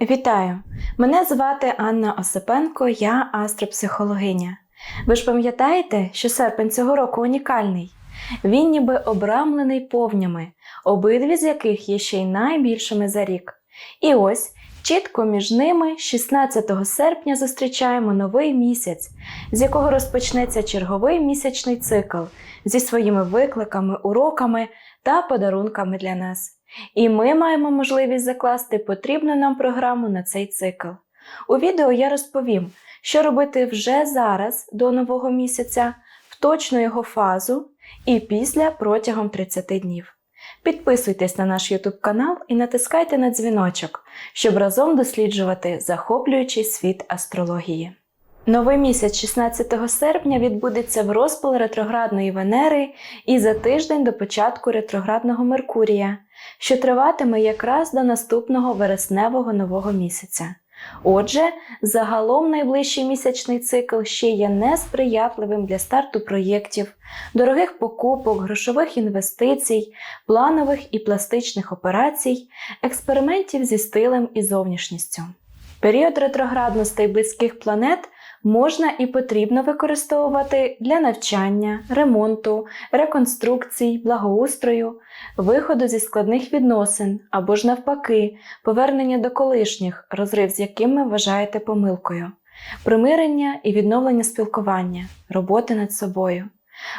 Вітаю! Мене звати Анна Осипенко, я астропсихологиня. Ви ж пам'ятаєте, що серпень цього року унікальний? Він ніби обрамлений повнями, обидві з яких є ще й найбільшими за рік. І ось чітко між ними 16 серпня зустрічаємо новий місяць, з якого розпочнеться черговий місячний цикл зі своїми викликами, уроками та подарунками для нас. І ми маємо можливість закласти потрібну нам програму на цей цикл. У відео я розповім, що робити вже зараз до нового місяця, в точну його фазу і після протягом 30 днів. Підписуйтесь на наш YouTube канал і натискайте на дзвіночок, щоб разом досліджувати захоплюючий світ астрології. Новий місяць 16 серпня відбудеться в розпал ретроградної Венери і за тиждень до початку ретроградного Меркурія, що триватиме якраз до наступного вересневого нового місяця. Отже, загалом найближчий місячний цикл ще є несприятливим для старту проєктів, дорогих покупок, грошових інвестицій, планових і пластичних операцій, експериментів зі стилем і зовнішністю. Період ретроградностей близьких планет можна і потрібно використовувати для навчання, ремонту, реконструкцій, благоустрою, виходу зі складних відносин або ж навпаки, повернення до колишніх, розрив з якими вважаєте помилкою, примирення і відновлення спілкування, роботи над собою.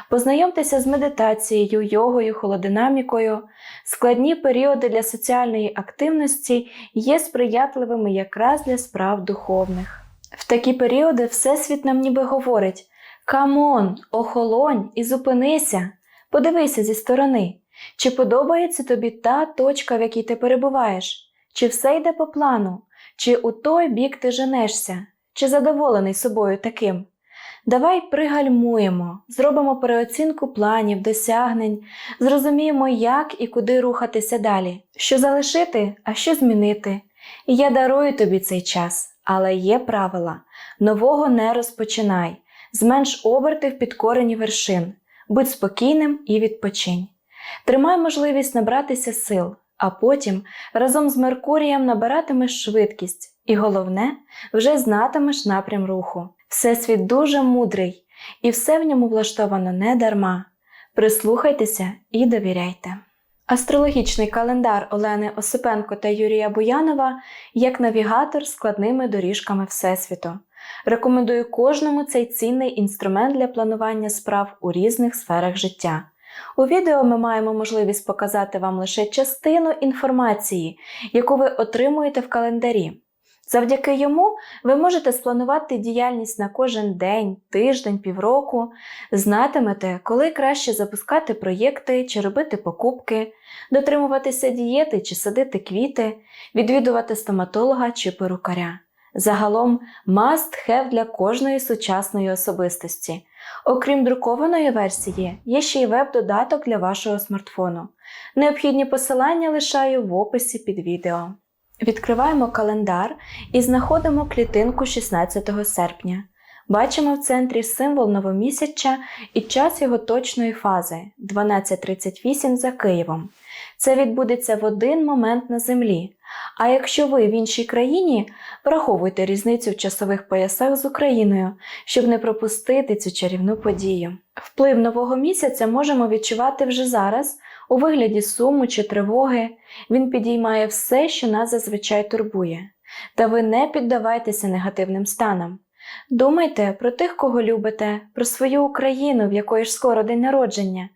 Познайомтеся з медитацією, йогою, холодинамікою. Складні періоди для соціальної активності є сприятливими якраз для справ духовних. В такі періоди Всесвіт нам ніби говорить: Камон, охолонь і зупинися, подивися зі сторони, чи подобається тобі та точка, в якій ти перебуваєш, чи все йде по плану, чи у той бік ти женешся, чи задоволений собою таким. Давай пригальмуємо, зробимо переоцінку планів, досягнень, зрозуміємо, як і куди рухатися далі, що залишити, а що змінити. І я дарую тобі цей час. Але є правила: нового не розпочинай, зменш оберти в підкорені вершин, будь спокійним і відпочинь. Тримай можливість набратися сил, а потім разом з Меркурієм набиратимеш швидкість, і головне, вже знатимеш напрям руху. Всесвіт дуже мудрий, і все в ньому влаштовано не дарма. Прислухайтеся і довіряйте. Астрологічний календар Олени Осипенко та Юрія Буянова як навігатор складними доріжками Всесвіту. Рекомендую кожному цей цінний інструмент для планування справ у різних сферах життя. У відео ми маємо можливість показати вам лише частину інформації, яку ви отримуєте в календарі. Завдяки йому ви можете спланувати діяльність на кожен день, тиждень, півроку, знатимете, коли краще запускати проєкти чи робити покупки, дотримуватися дієти чи садити квіти, відвідувати стоматолога чи перукаря. Загалом must have для кожної сучасної особистості. Окрім друкованої версії, є ще й веб-додаток для вашого смартфону. Необхідні посилання лишаю в описі під відео. Відкриваємо календар і знаходимо клітинку 16 серпня. Бачимо в центрі символ новомісяча і час його точної фази 12.38 за Києвом. Це відбудеться в один момент на землі. А якщо ви в іншій країні, враховуйте різницю в часових поясах з Україною, щоб не пропустити цю чарівну подію. Вплив нового місяця можемо відчувати вже зараз у вигляді суму чи тривоги. Він підіймає все, що нас зазвичай турбує. Та ви не піддавайтеся негативним станам. Думайте про тих, кого любите, про свою Україну, в якої ж скоро день народження.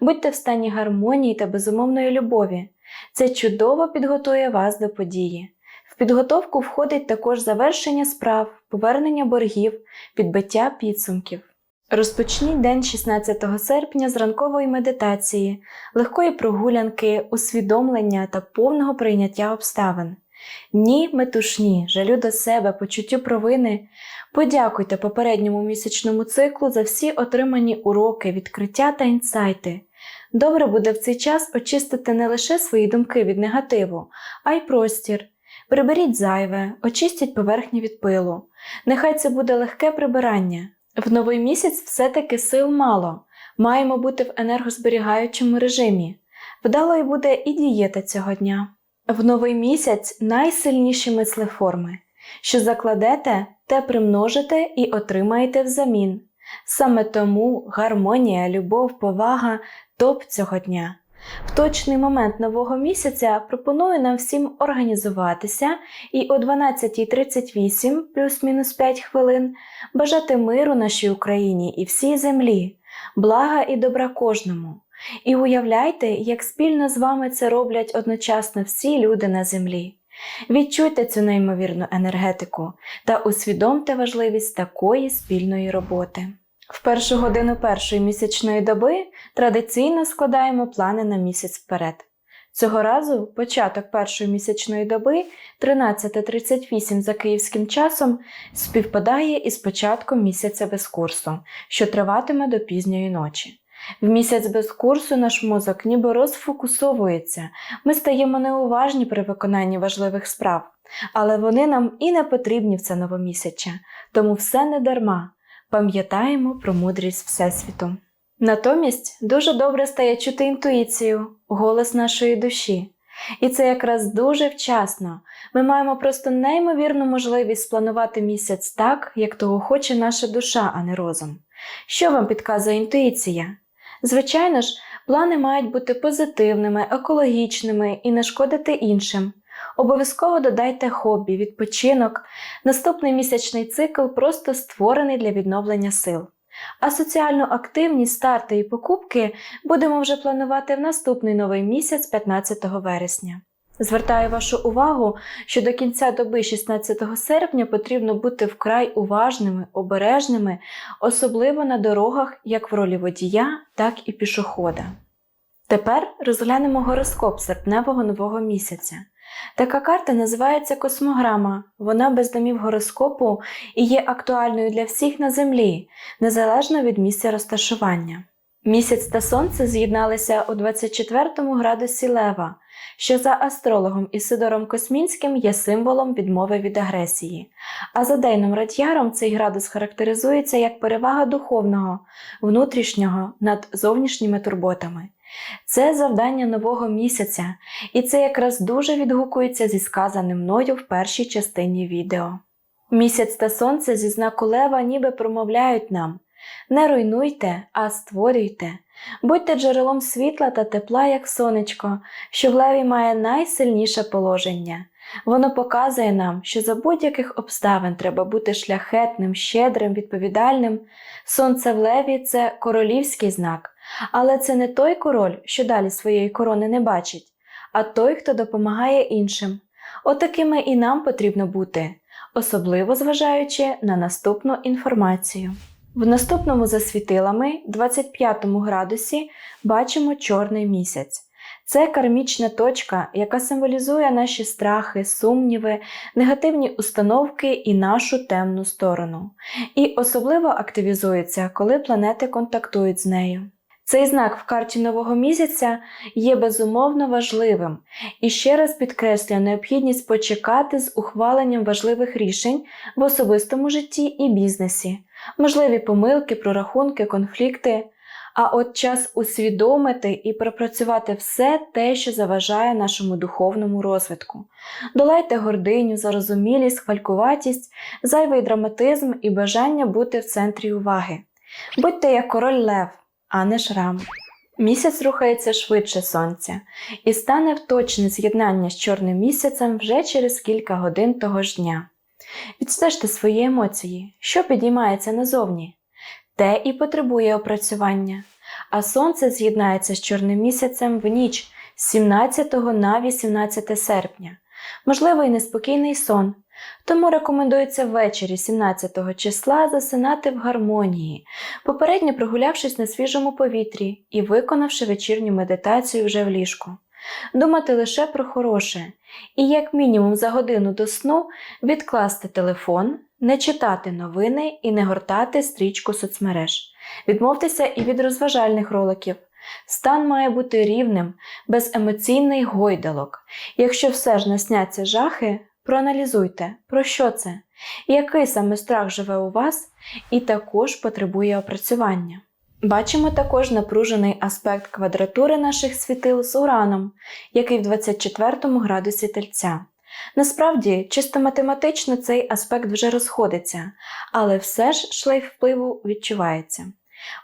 Будьте в стані гармонії та безумовної любові. Це чудово підготує вас до події. В підготовку входить також завершення справ, повернення боргів, підбиття підсумків. Розпочніть день 16 серпня з ранкової медитації, легкої прогулянки, усвідомлення та повного прийняття обставин. Ні, метушні, жалю до себе, почуттю провини. Подякуйте попередньому місячному циклу за всі отримані уроки, відкриття та інсайти. Добре буде в цей час очистити не лише свої думки від негативу, а й простір. Приберіть зайве, очистіть поверхню від пилу. Нехай це буде легке прибирання. В новий місяць все-таки сил мало. Маємо бути в енергозберігаючому режимі. Вдалою буде і дієта цього дня. В новий місяць найсильніші мислеформи. Що закладете, те примножите і отримаєте взамін. Саме тому гармонія, любов, повага топ цього дня. В точний момент нового місяця пропоную нам всім організуватися і о 12.38 плюс-мінус 5 хвилин бажати миру нашій Україні і всій землі, блага і добра кожному. І уявляйте, як спільно з вами це роблять одночасно всі люди на землі. Відчуйте цю неймовірну енергетику та усвідомте важливість такої спільної роботи. В першу годину першої місячної доби традиційно складаємо плани на місяць вперед. Цього разу початок першої місячної доби 13.38 за київським часом співпадає із початком місяця без курсу, що триватиме до пізньої ночі. В місяць без курсу наш мозок ніби розфокусовується, ми стаємо неуважні при виконанні важливих справ, але вони нам і не потрібні в це новомісяча, тому все не дарма. Пам'ятаємо про мудрість Всесвіту. Натомість дуже добре стає чути інтуїцію, голос нашої душі. І це якраз дуже вчасно. Ми маємо просто неймовірну можливість спланувати місяць так, як того хоче наша душа, а не розум. Що вам підказує інтуїція? Звичайно ж, плани мають бути позитивними, екологічними і не шкодити іншим. Обов'язково додайте хобі, відпочинок. Наступний місячний цикл просто створений для відновлення сил. А соціальну активність, старти і покупки будемо вже планувати в наступний новий місяць 15 вересня. Звертаю вашу увагу, що до кінця доби 16 серпня потрібно бути вкрай уважними, обережними, особливо на дорогах як в ролі водія, так і пішохода. Тепер розглянемо гороскоп серпневого нового місяця. Така карта називається космограма. Вона без домів гороскопу і є актуальною для всіх на Землі, незалежно від місця розташування. Місяць та сонце з'єдналися у 24 градусі Лева, що за астрологом Ісидором Космінським є символом відмови від агресії. А за Дейном Радьяром цей градус характеризується як перевага духовного, внутрішнього над зовнішніми турботами. Це завдання нового місяця, і це якраз дуже відгукується зі сказаним мною в першій частині відео. Місяць та сонце зі знаку Лева ніби промовляють нам не руйнуйте, а створюйте, будьте джерелом світла та тепла, як сонечко, що в леві має найсильніше положення. Воно показує нам, що за будь-яких обставин треба бути шляхетним, щедрим, відповідальним. Сонце в леві це королівський знак, але це не той король, що далі своєї корони не бачить, а той, хто допомагає іншим. Отакими і нам потрібно бути, особливо зважаючи на наступну інформацію. В наступному за світилами, 25 градусі, бачимо чорний місяць. Це кармічна точка, яка символізує наші страхи, сумніви, негативні установки і нашу темну сторону. І особливо активізується, коли планети контактують з нею. Цей знак в карті нового місяця є безумовно важливим і ще раз підкреслює необхідність почекати з ухваленням важливих рішень в особистому житті і бізнесі, можливі помилки, прорахунки, конфлікти. А от час усвідомити і пропрацювати все те, що заважає нашому духовному розвитку. Долайте гординю, зарозумілість, хвалькуватість, зайвий драматизм і бажання бути в центрі уваги. Будьте як король Лев, а не шрам. Місяць рухається швидше сонця і стане в точне з'єднання з чорним місяцем вже через кілька годин того ж дня. Відстежте свої емоції, що підіймається назовні, те і потребує опрацювання, а сонце з'єднається з чорним місяцем в ніч з 17 на 18 серпня, можливо, і неспокійний сон. Тому рекомендується ввечері 17 числа засинати в гармонії, попередньо прогулявшись на свіжому повітрі і виконавши вечірню медитацію вже в ліжку. Думати лише про хороше, і як мінімум за годину до сну відкласти телефон, не читати новини і не гортати стрічку соцмереж, відмовтеся і від розважальних роликів. Стан має бути рівним, без емоційних гойдалок. Якщо все ж насняться жахи, проаналізуйте, про що це, який саме страх живе у вас і також потребує опрацювання. Бачимо також напружений аспект квадратури наших світил з ураном, який в 24 градусі тельця. Насправді, чисто математично цей аспект вже розходиться, але все ж шлейф впливу відчувається.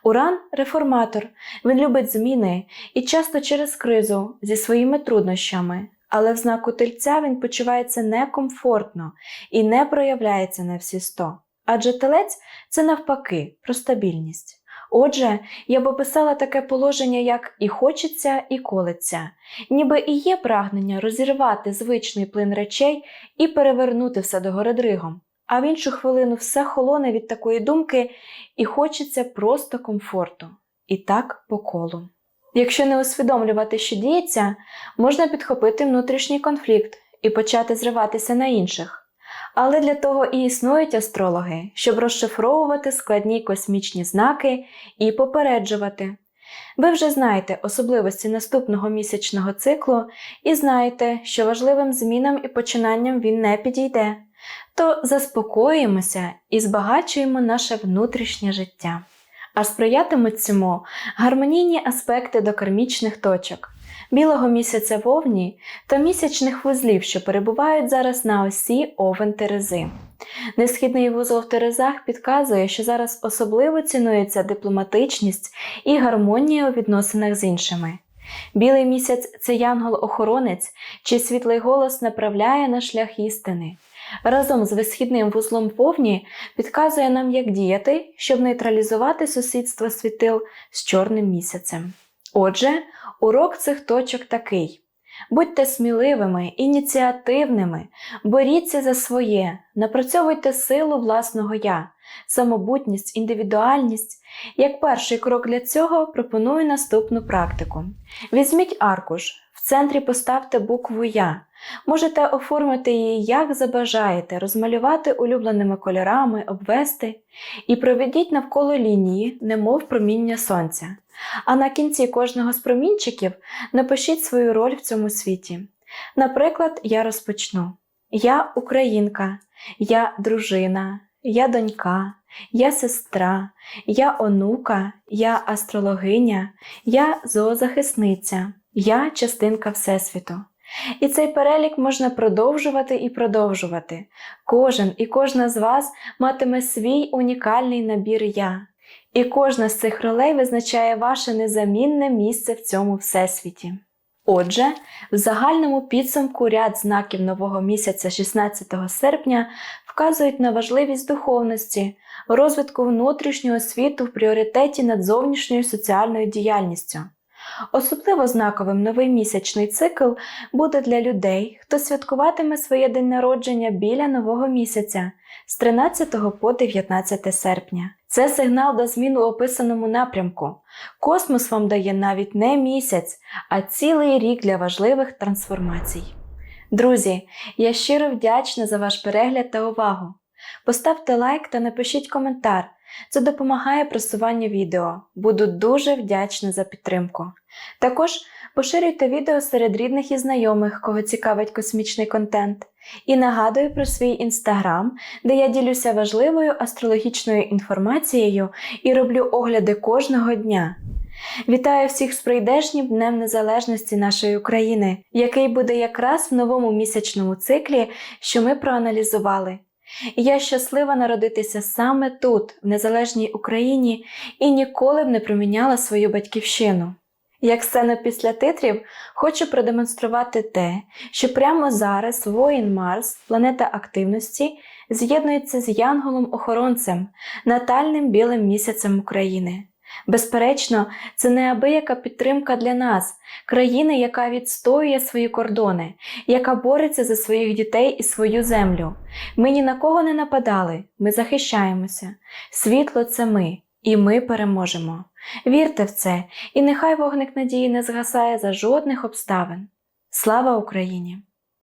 Уран реформатор, він любить зміни і часто через кризу зі своїми труднощами, але в знаку тельця він почувається некомфортно і не проявляється на всі сто. Адже телець це навпаки про стабільність. Отже, я б описала таке положення, як і хочеться, і колеться, ніби і є прагнення розірвати звичний плин речей і перевернути все догори дригом. А в іншу хвилину все холоне від такої думки і хочеться просто комфорту. І так по колу. Якщо не усвідомлювати, що діється, можна підхопити внутрішній конфлікт і почати зриватися на інших. Але для того і існують астрологи, щоб розшифровувати складні космічні знаки і попереджувати. Ви вже знаєте особливості наступного місячного циклу і знаєте, що важливим змінам і починанням він не підійде, то заспокоїмося і збагачуємо наше внутрішнє життя. А сприятимуть цьому гармонійні аспекти до кармічних точок, білого місяця вовні та місячних вузлів, що перебувають зараз на осі Овен Терези. Несхідний вузол в Терезах підказує, що зараз особливо цінується дипломатичність і гармонія у відносинах з іншими. Білий місяць це янгол-охоронець, чий світлий голос направляє на шлях істини. Разом з висхідним вузлом повні підказує нам, як діяти, щоб нейтралізувати сусідство світил з чорним місяцем. Отже, урок цих точок такий: будьте сміливими, ініціативними, боріться за своє, напрацьовуйте силу власного я, самобутність, індивідуальність. Як перший крок для цього пропоную наступну практику. Візьміть аркуш, в центрі поставте букву Я. Можете оформити її як забажаєте, розмалювати улюбленими кольорами, обвести і проведіть навколо лінії, немов проміння сонця. А на кінці кожного з промінчиків напишіть свою роль в цьому світі. Наприклад, я розпочну: Я українка, я дружина, я донька, я сестра, я онука, я астрологиня, я зоозахисниця, я частинка Всесвіту. І цей перелік можна продовжувати і продовжувати. Кожен і кожна з вас матиме свій унікальний набір я. І кожна з цих ролей визначає ваше незамінне місце в цьому всесвіті. Отже, в загальному підсумку ряд знаків нового місяця 16 серпня вказують на важливість духовності, розвитку внутрішнього світу в пріоритеті над зовнішньою соціальною діяльністю. Особливо знаковим новий місячний цикл буде для людей, хто святкуватиме своє день народження біля нового місяця з 13 по 19 серпня. Це сигнал до змін у описаному напрямку. Космос вам дає навіть не місяць, а цілий рік для важливих трансформацій. Друзі, я щиро вдячна за ваш перегляд та увагу. Поставте лайк та напишіть коментар. Це допомагає просуванню відео. Буду дуже вдячна за підтримку. Також поширюйте відео серед рідних і знайомих, кого цікавить космічний контент. І нагадую про свій інстаграм, де я ділюся важливою астрологічною інформацією і роблю огляди кожного дня. Вітаю всіх з прийдешнім Днем Незалежності нашої України, який буде якраз в новому місячному циклі, що ми проаналізували. Я щаслива народитися саме тут, в незалежній Україні, і ніколи б не проміняла свою батьківщину. Як сцена після титрів, хочу продемонструвати те, що прямо зараз воїн Марс, планета активності, з'єднується з Янголом-охоронцем, натальним білим місяцем України. Безперечно, це неабияка підтримка для нас, країни, яка відстоює свої кордони, яка бореться за своїх дітей і свою землю. Ми ні на кого не нападали, ми захищаємося. Світло це ми, і ми переможемо. Вірте в це, і нехай вогник надії не згасає за жодних обставин. Слава Україні!